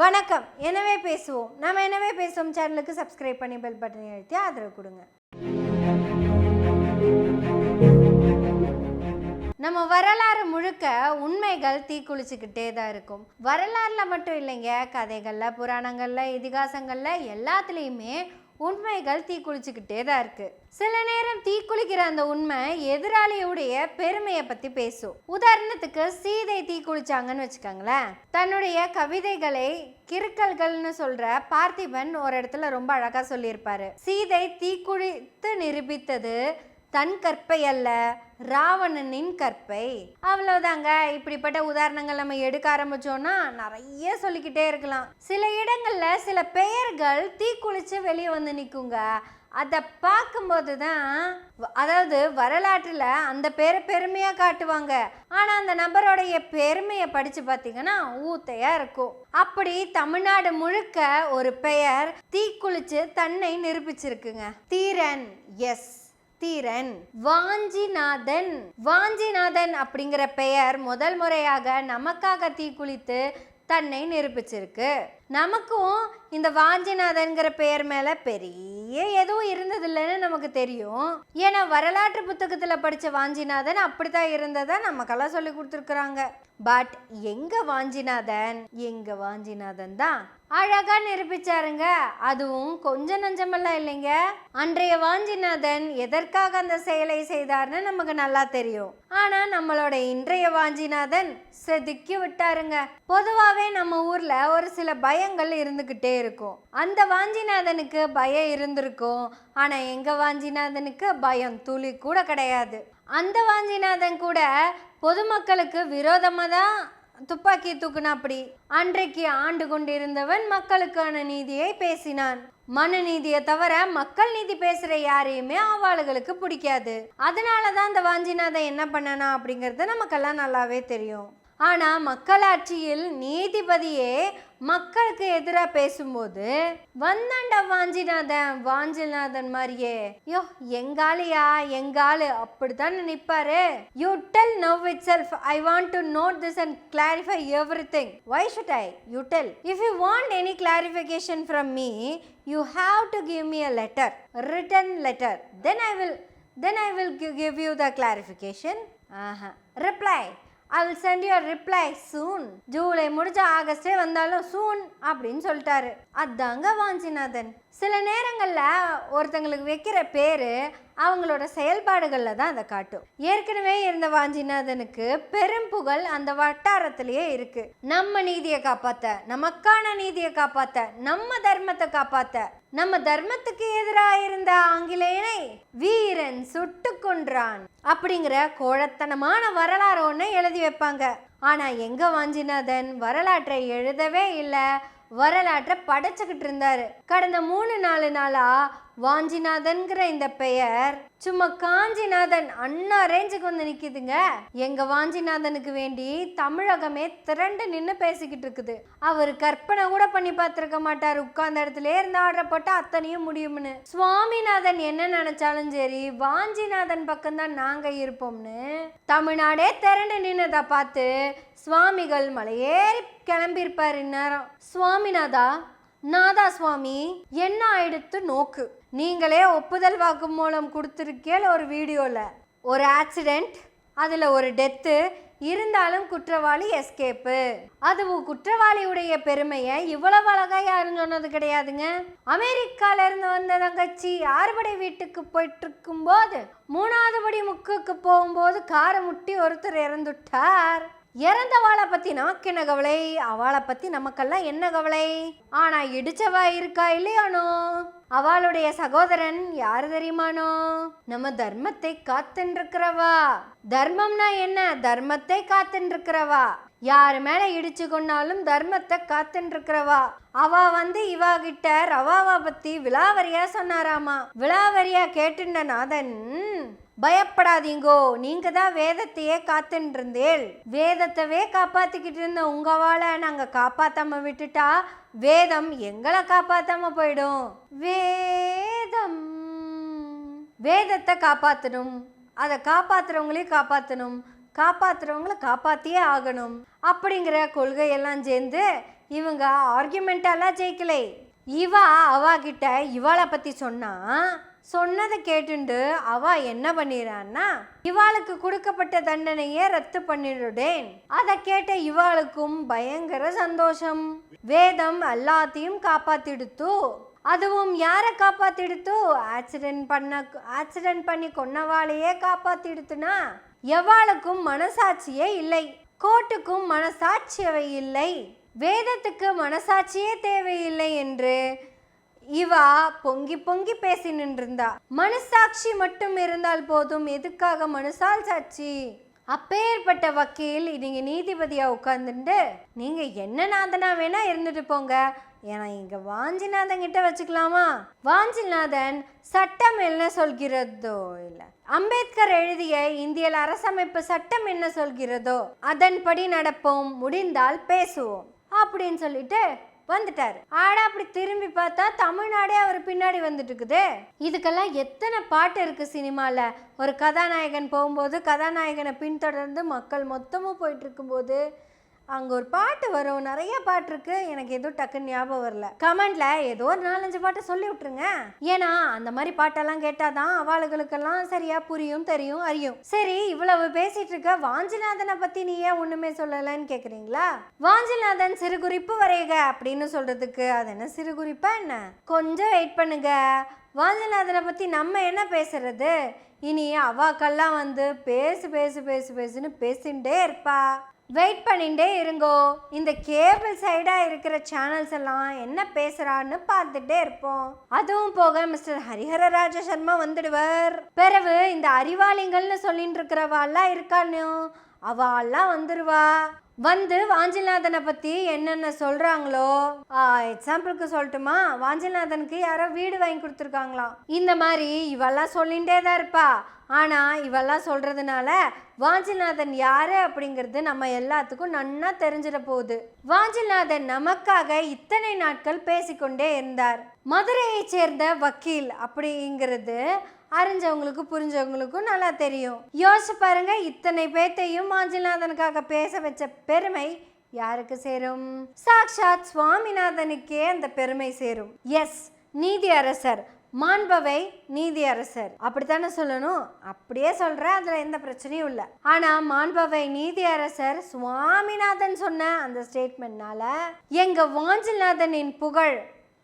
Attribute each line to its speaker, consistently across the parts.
Speaker 1: வணக்கம். எனவே பேசுவோம். நம்ம எனவே பேசுவோம் சேனலுக்கு சப்ஸ்கிரைப் பண்ணி பெல் பட்டனை அழுத்தி ஆதரவு கொடுங்க. நம்ம வரலாறு முழுக்க உண்மைகள் தீக்குளிச்சுக்கிட்டே தான் இருக்கும். வரலாறுல மட்டும் இல்லைங்க. கதைகளில் புராணங்களில் இதிகாசங்களில் எல்லாத்துலேயுமே உண்மைகள் தீக்குளிச்சுக்கிட்டே தான் இருக்கு. சில நேரம் தீக்குளிக்கிற அந்த உண்மை எதிராளியுடைய பெருமையை பத்தி பேசும். உதாரணத்துக்கு சீதை தீக்குளிச்சாங்கன்னு வச்சுக்கோங்களேன். தன்னுடைய கவிதைகளை கிறுக்கல்கள்னு சொல்ற பார்த்திபன் ஒரு இடத்துல ரொம்ப அழகா சொல்லியிருப்பாரு. சீதை தீக்குளித்து நிரூபித்தது தன் கற்பை அல்ல ராவணனின் கற்பை. அவ்வளவுதாங்க. இப்படிப்பட்ட உதாரணங்கள் நம்ம எடுக்க ஆரம்பிச்சோம்னா நிறைய சொல்லிக்கிட்டே இருக்கலாம். சில இடங்கள்ல சில பெயர்கள் தீக்குளிச்சு வெளியே வந்து நிற்குங்க அதை பார்க்கும்போது தான் அதாவது வரலாற்றில் அந்த பேரை பெருமையாக காட்டுவாங்க. ஆனால் அந்த நபருடைய பெருமையை படித்து பார்த்தீங்கன்னா ஊத்தையாக இருக்கும். அப்படி தமிழ்நாடு முழுக்க ஒரு பெயர் தீக்குளிச்சு தன்னை நிரூபிச்சிருக்குங்க. தீரன் எஸ். தீரன் வாஞ்சிநாதன். வாஞ்சிநாதன் அப்படிங்கிற பெயர் முதல் முறையாக நமக்காக தீக்குளித்து தன்னை நிரூபிச்சிருக்கு. நமக்கும் இந்த வாஞ்சிநாதன்கிற பெயர் மேலே பெரிய எதுவும் இருந்ததில்லைன்னு நமக்கு தெரியும். ஏன்னா வரலாற்று புத்தகத்தில் படித்த வாஞ்சிநாதன் அப்படித்தான் இருந்ததை நமக்கெல்லாம் சொல்லி கொடுத்துருக்குறாங்க. பட் எங்க வாஞ்சிநாதன்? எங்க வாஞ்சிநாதன் தான். அழகா நிரூபிச்சாருங்க. அதுவும் கொஞ்சம் நஞ்சமெல்லாம் இல்லைங்க. அன்றைய வாஞ்சிநாதன் எதற்காக அந்த செயலை செய்தார்னு நமக்கு நல்லா தெரியும். ஆனால் நம்மளோட இன்றைய வாஞ்சிநாதன் செதுக்கி விட்டாருங்க. பொதுவாகவே நம்ம ஊரில் ஒரு சில பயங்கள் இருந்துக்கிட்டே இருக்கும். அந்த வாஞ்சிநாதனுக்கு பயம் இருந்திருக்கும். ஆனா எங்க வாஞ்சிநாதனுக்கு பயம் துளி கூட கிடையாது. அந்த வாஞ்சிநாதன் கூட பொதுமக்களுக்கு விரோதமாக தான் துப்பாக்கி தூக்குனாப்படி அன்றைக்கு ஆண்டு கொண்டிருந்தவன் மக்களுக்கான நீதியை பேசினான். மனு நீதியை தவிர மக்கள் நீதி பேசுற யாரையுமே ஆவாளுகளுக்கு பிடிக்காது. அதனால தான் அந்த வாஞ்சிநாதன் என்ன பண்ணனா அப்படிங்கிறது நமக்கெல்லாம் நல்லாவே தெரியும். ஆனால் மக்களாட்சியில் நீதிபதியே மக்களுக்கு எதிராக பேசும்போது வந்தாண்ட வாஞ்சிநாதன் வாஞ்சிநாதன் மாதிரியே. யோ எங்காலியா எங்காலு? அப்படித்தான் நிற்பாரு you tell now itself I want to note this and clarify everything why should I you tell if you want any clarification from me you have to give me a letter written letter then I will then I will give you the clarification aha reply I will send your reply soon July முடிஞ்ச ஆகஸ்டே வந்தாலும் சூன் அப்படின்னு சொல்லிட்டாரு. அதாங்க வாஞ்சிநாதன். சில நேரங்களில் ஒருத்தங்களுக்கு வைக்கிற பேர் அவங்களோட செயல்பாடுகளில் தான் அதை காட்டும். ஏற்கனவே இருந்த வாஞ்சிநாதனுக்கு பெரும் புகழ் அந்த வட்டாரத்திலேயே இருக்கு. நம்ம நீதியை காப்பாற்ற நமக்கான நீதியை காப்பாற்ற நம்ம தர்மத்தை காப்பாற்ற நம்ம தர்மத்துக்கு எதிராக இருந்த ஆங்கிலேயனை வீரன் சுட்டு கொன்றான் அப்படிங்கிற கோழத்தனமான வரலாறு ஒன்று எழுதி வைப்பாங்க. ஆனால் எங்கே வாஞ்சிநாதன் வரலாற்றை எழுதவே இல்லை வரலாற்றை படைச்சுக்கிட்டு இருந்தாரு. கடந்த மூணு நாலு நாளா வாஞ்சிநாதன்கிற இந்த பெயர் சும்மா காஞ்சிநாதன் அண்ணா ரேஞ்சுக்கு வந்து நிற்கிதுங்க எங்க வாஞ்சிநாதனுக்கு வேண்டி தமிழகமே திரண்டு நின்று பேசிக்கிட்டு இருக்குது. அவர் கற்பனை கூட பண்ணி பார்த்துருக்க மாட்டார். உட்கார்ந்த இடத்துல இருந்து ஆர்டர் போட்டால் அத்தனையும் முடியும்னு. சுவாமிநாதன் என்ன நினைச்சாலும் சரி வாஞ்சிநாதன் பக்கம்தான் நாங்கள் இருப்போம்னு தமிழ்நாடே திரண்டு நின்னதை பார்த்து சுவாமிகள் மலையேறி கிளம்பியிருப்பார் இந்நேரம். சுவாமிநாதா நாதா சுவாமி என்ன ஆயிடுத்து நோக்கு? நீங்களே ஒப்புதல் வாக்குமூலம் கொடுத்துருக்கேல் ஒரு வீடியோவில் ஒரு ஆக்சிடெண்ட் அதில் ஒரு டெத்து இருந்தாலும் குற்றவாளி எஸ்கேப்பு அதுவும் குற்றவாளியுடைய பெருமையை இவ்வளவு அழகா யாரும் சொன்னது கிடையாதுங்க. அமெரிக்கால இருந்து வந்த தங்கச்சி ஆறுபடை வீட்டுக்கு போயிட்டு இருக்கும்போது மூணாவது படி முக்குக்கு போகும்போது காரை முட்டி ஒருத்தர் இறந்துட்டார். இறந்தவாளை பற்றி நமக்கு என்ன கவலை? அவளை பற்றி நமக்கெல்லாம் என்ன கவலை? ஆனா இடிச்சவா இருக்கா இல்லையானோ? அவளுடைய சகோதரன் யாரு தெரியுமானோ? நம்ம தர்மத்தை காத்துருக்கிறவா தர்மம்னா என்ன? தர்மத்தை காத்துருக்கிறவா யார் மேலே இடிச்சு கொண்டாலும் தர்மத்தை காத்துருக்கிறவா அவ வந்து இவா கிட்ட ரவாவா பத்தி விலாவரியா சொன்னாராமா? விலாவரியா கேட்டுண்ட நாதன் பயப்படாதீங்கோ நீங்க தான் வேதத்தையே காத்துன்னு இருந்தேள் வேதத்தவே காப்பாத்திக்கிட்டு இருந்த உங்கவால நாங்க காப்பாத்தாம விட்டுட்டா வேதம் எங்களை காப்பாத்தாம போயிடும். வேதம் வேதத்தை காப்பாத்தணும். அதை காப்பாத்துறவங்களே காப்பாத்தணும். காப்பாத்துறவங்கள காப்பாத்தியே ஆகணும். அப்படிங்கிற கொள்கையெல்லாம் சேர்ந்து இவங்க ஆர்கியூமெண்ட்டெல்லாம் ஜெயிக்கலை. இவா அவா கிட்ட இவாளை பத்தி சொன்னா சொன்னதை கேட்டுண்டு அவ என்ன பண்ணிடறான்னா இவாளுக்கு கொடுக்கப்பட்ட தண்டனையே ரத்து பண்ணிடுடேன் அதை கேட்ட இவாளுக்கும் பயங்கர சந்தோஷம். வேதம் எல்லாத்தையும் காப்பாத்திடுத்து அதுவும் யாரை காப்பாத்திடுத்து? ஆக்சிடென்ட் பண்ண ஆக்சிடென்ட் பண்ணி கொன்னவாளையே காப்பாத்திடுத்துனா? எவ்வாளுக்கும் மனசாட்சியே இல்லை. கோர்ட்டுக்கும் மனசாட்சியவை இல்லை. வேதத்துக்கு மனசாட்சியே தேவையில்லை என்று இவா பொங்கி பொங்கி பேசி நின்றிருந்தா. மனசாட்சி மட்டும் இருந்தால் போதும். எதுக்காக மனசால் சாட்சி? அப்பேற்பட்ட வக்கீல் நீங்கள் நீதிபதியாக உட்காந்துட்டு நீங்கள் என்ன நாதனா வேணால் இருந்துட்டு போங்க. ஏன்னா இங்கே வாஞ்சிநாதன் கிட்ட வச்சுக்கலாமா? வாஞ்சிநாதன் சட்டம் என்ன சொல்கிறதோ இல்லை. அம்பேத்கர் எழுதிய இந்தியல் அரசமைப்பு சட்டம் என்ன சொல்கிறதோ அதன்படி நடப்போம் முடிந்தால் பேசுவோம் அப்படின்னு சொல்லிட்டு வந்துட்டார். ஆடா அப்படி திரும்பி பார்த்தா தமிழ்நாடே அவர் பின்னாடி வந்துட்டு இருக்குது இதுக்கெல்லாம் எத்தனை பாட்டு இருக்கு சினிமால? ஒரு கதாநாயகன் போகும்போது கதாநாயகனை பின்தொடர்ந்து மக்கள் மொத்தமும் போயிட்டு இருக்கும்போது அங்கே ஒரு பாட்டு வரும். நிறைய பாட்டு இருக்கு. எனக்கு எதுவும் டக்குன்னு ஞாபகம் வரல. கமெண்ட்ல ஏதோ ஒரு நாலஞ்சு பாட்டை சொல்லி விட்டுருங்க. ஏன்னா அந்த மாதிரி பாட்டெல்லாம் கேட்டாதான் அவளுகளுக்கெல்லாம் சரியா புரியும் தெரியும் அறியும். சரி இவ்வளவு பேசிட்டு இருக்க வாஞ்சிநாதனை பத்தி நீ ஏன் ஒண்ணுமே சொல்லலைன்னு கேக்குறீங்களா? வாஞ்சிநாதன் சிறு குறிப்பு வரைக அப்படின்னு சொல்றதுக்கு அது என்ன சிறு குறிப்பா என்ன? கொஞ்சம் வெயிட் பண்ணுங்க. வாஞ்சிநாதனை பத்தி நம்ம என்ன பேசுறது? இனி அவாக்கெல்லாம் வந்து பேசு பேசு பேசு பேசுன்னு பேசிகிட்டே இருப்பா. வெயிட் பண்ணிகிட்டே இருங்கோ. இந்த கேபிள் சைடாக இருக்கிற சேனல்ஸ் எல்லாம் என்ன பேசுகிறான்னு பார்த்துட்டே இருப்போம். அதுவும் போக மிஸ்டர் ஹரிஹர ராஜ சர்மா வந்துடுவார். பிறகு இந்த அறிவாளிங்கள்னு சொல்லிட்டு இருக்கிறவாள்லாம் இருக்கான்னு. அவெல்லாம் வந்துடுவா வந்து வாஞ்சிநாதனை பத்தி என்னென்ன சொல்றாங்களோ எக்ஸாம்பிளுக்கு சொல்லட்டுமா? வாஞ்சிநாதனுக்கு யாரோ வீடு வாங்கி கொடுத்துருக்காங்களாம். இந்த மாதிரி இவெல்லாம் சொல்லிகிட்டே தான் இருப்பா. ஆனால் இவெல்லாம் சொல்றதுனால வாஞ்சிநாதன் யாரு அப்படிங்கிறது நம்ம எல்லாத்துக்கும் நன்னா தெரிஞ்சிட போகுது. வாஞ்சிநாதன் நமக்காக இத்தனை நாட்கள் பேசிக்கொண்டே இருந்தார். மதுரையைச் சேர்ந்த வக்கீல் அப்படிங்கிறது அறிஞ்சவங்களுக்கு புரிஞ்சவங்களுக்கும் நல்லா தெரியும். யோசிச்சு பாருங்க இத்தனை பேத்தையும் மாஞ்சிநாதனுக்காக பேச வச்ச பெருமை யாருக்கு சேரும்? சாக்ஷாத் சுவாமிநாதனுக்கே அந்த பெருமை சேரும். எஸ் நீதி அரசர் மாண்பவை நீதி அரசர் அப்படித்தானே சொல்லணும்? அப்படியே சொல்கிறேன் அதுல எந்த பிரச்சனையும் இல்லை. ஆனா மாண்பவை நீதி அரசர் சுவாமிநாதன் சொன்ன அந்த ஸ்டேட்மெண்ட்னால எங்க வாஞ்சிநாதனின் புகழ்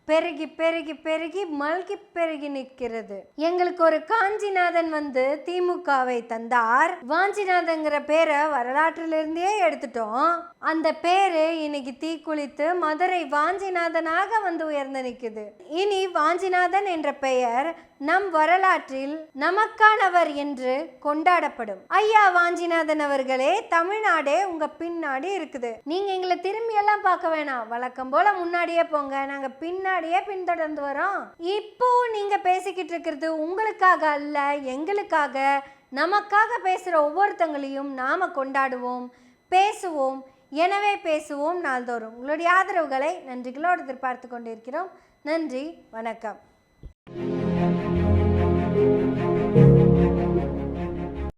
Speaker 1: பெருகி பெருகி பெருகி மல்கி பெருகி நிற்கிறது. எங்களுக்கு ஒரு காஞ்சிநாதன் வந்து திமுகவை தந்தார். வாஞ்சிநாதங்கிற பேரை வரலாற்றிலிருந்தே எடுத்துட்டோம். அந்த பேரு இன்னைக்கு தீக்குளித்து மதுரை வாஞ்சிநாதனாக வந்து உயர்ந்து நிற்குது இனி வாஞ்சிநாதன் என்ற பெயர் நம் வரலாற்றில் நமக்கானவர் என்று கொண்டாடப்படும். ஐயா வாஞ்சிநாதன் அவர்களே தமிழ்நாடே உங்க பின்னாடி இருக்குது. நீங்க எங்களை திரும்பி எல்லாம் பார்க்க வேணாம். வழக்கம் போல முன்னாடியே போங்க. நாங்க பின்னாடியே பின்தொடர்ந்து வரோம். இப்போ நீங்க பேசிக்கிட்டு இருக்கிறது உங்களுக்காக அல்ல எங்களுக்காக. நமக்காக பேசுற ஒவ்வொருத்தங்களையும் நாம கொண்டாடுவோம் பேசுவோம். எனவே பேசுவோம் நாள்தோறும். உங்களுடைய ஆதரவுகளை நன்றிகளோடு எதிர்பார்த்து கொண்டிருக்கிறோம். நன்றி வணக்கம்.